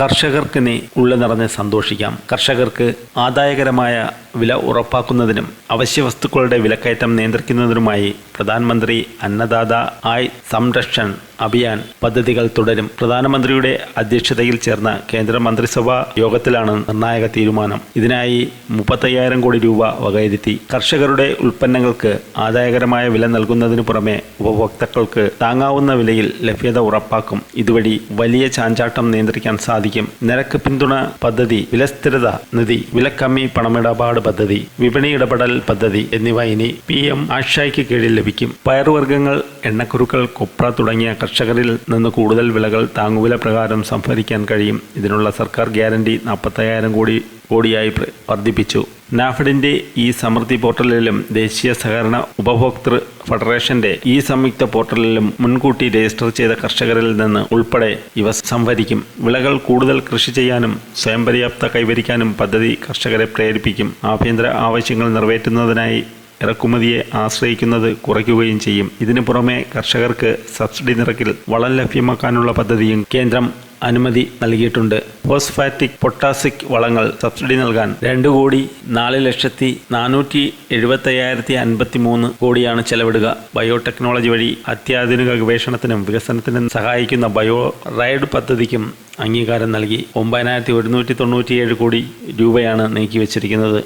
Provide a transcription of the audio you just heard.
കർഷകർക്കിനി ഉള്ള നിറഞ്ഞ് സന്തോഷിക്കാം. കർഷകർക്ക് ആദായകരമായ വില ഉറപ്പാക്കുന്നതിനും അവശ്യ വസ്തുക്കളുടെ വിലക്കയറ്റം നിയന്ത്രിക്കുന്നതിനുമായി പ്രധാനമന്ത്രി അന്നദാത ആയ് സംരക്ഷൺ അഭിയാൻ പദ്ധതികൾ തുടരും. പ്രധാനമന്ത്രിയുടെ അധ്യക്ഷതയിൽ ചേർന്ന കേന്ദ്ര മന്ത്രിസഭാ യോഗത്തിലാണ് നിർണായക തീരുമാനം. ഇതിനായി മുപ്പത്തയ്യായിരം കോടി രൂപ വകയിരുത്തി. കർഷകരുടെ ഉൽപ്പന്നങ്ങൾക്ക് ആദായകരമായ വില നൽകുന്നതിനു പുറമെ ഉപഭോക്താക്കൾക്ക് താങ്ങാവുന്ന വിലയിൽ ലഭ്യത ഉറപ്പാക്കും. ഇതുവഴി വലിയ ചാഞ്ചാട്ടം നിയന്ത്രിക്കാൻ സാധിക്കും. നിരക്ക് പിന്തുണ പദ്ധതി വിലസ്ഥിരത നിധി വിലക്കമ്മി പണമിടപാട് പദ്ധതി വിപണി ഇടപെടൽ പദ്ധതി എന്നിവ ഇനി പി എം ആഷായ്ക്ക് കീഴിൽ ലഭിക്കും. പയറുവർഗങ്ങൾ എണ്ണക്കുരുക്കൾ കൊപ്ര തുടങ്ങിയ കർഷകരിൽ നിന്ന് കൂടുതൽ വിളകൾ താങ്ങുവില പ്രകാരം സംഭരിക്കാൻ കഴിയും. ഇതിനുള്ള സർക്കാർ ഗ്യാരണ്ടി നാൽപ്പത്തയ്യായിരം കോടി കോടിയായി വർദ്ധിപ്പിച്ചു. നാഫഡിന്റെ ഈ സമൃദ്ധി പോർട്ടലിലും ദേശീയ സഹകരണ ഉപഭോക്തൃ ഫെഡറേഷന്റെ ഈ സംയുക്ത പോർട്ടലിലും മുൻകൂട്ടി രജിസ്റ്റർ ചെയ്ത കർഷകരിൽ നിന്ന് ഉൾപ്പെടെ ഇവ സംഭരിക്കും. വിളകൾ കൂടുതൽ കൃഷി ചെയ്യാനും സ്വയം പര്യാപ്ത കൈവരിക്കാനും പദ്ധതി കർഷകരെ പ്രേരിപ്പിക്കും. ആഭ്യന്തര ആവശ്യങ്ങൾ നിറവേറ്റുന്നതിനായി ഇറക്കുമതിയെ ആശ്രയിക്കുന്നത് കുറയ്ക്കുകയും ചെയ്യും. ഇതിനു പുറമെ കർഷകർക്ക് സബ്സിഡി നിരക്കിൽ വളം ലഭ്യമാക്കാനുള്ള പദ്ധതിയും കേന്ദ്രം അനുമതി നൽകിയിട്ടുണ്ട്. ഫോസ്ഫാറ്റിക് പൊട്ടാസിക് വളങ്ങൾ സബ്സിഡി നൽകാൻ രണ്ട് കോടി നാല് ലക്ഷത്തി നാനൂറ്റി എഴുപത്തയ്യായിരത്തി അൻപത്തി മൂന്ന് കോടിയാണ് ചെലവിടുക. ബയോടെക്നോളജി വഴി അത്യാധുനിക ഗവേഷണത്തിനും വികസനത്തിനും സഹായിക്കുന്ന ബയോ റൈഡ് പദ്ധതിക്കും അംഗീകാരം നൽകി. ഒമ്പതിനായിരത്തി ഒരുന്നൂറ്റി തൊണ്ണൂറ്റിയേഴ് കോടി രൂപയാണ് നീക്കിവച്ചിരിക്കുന്നത്.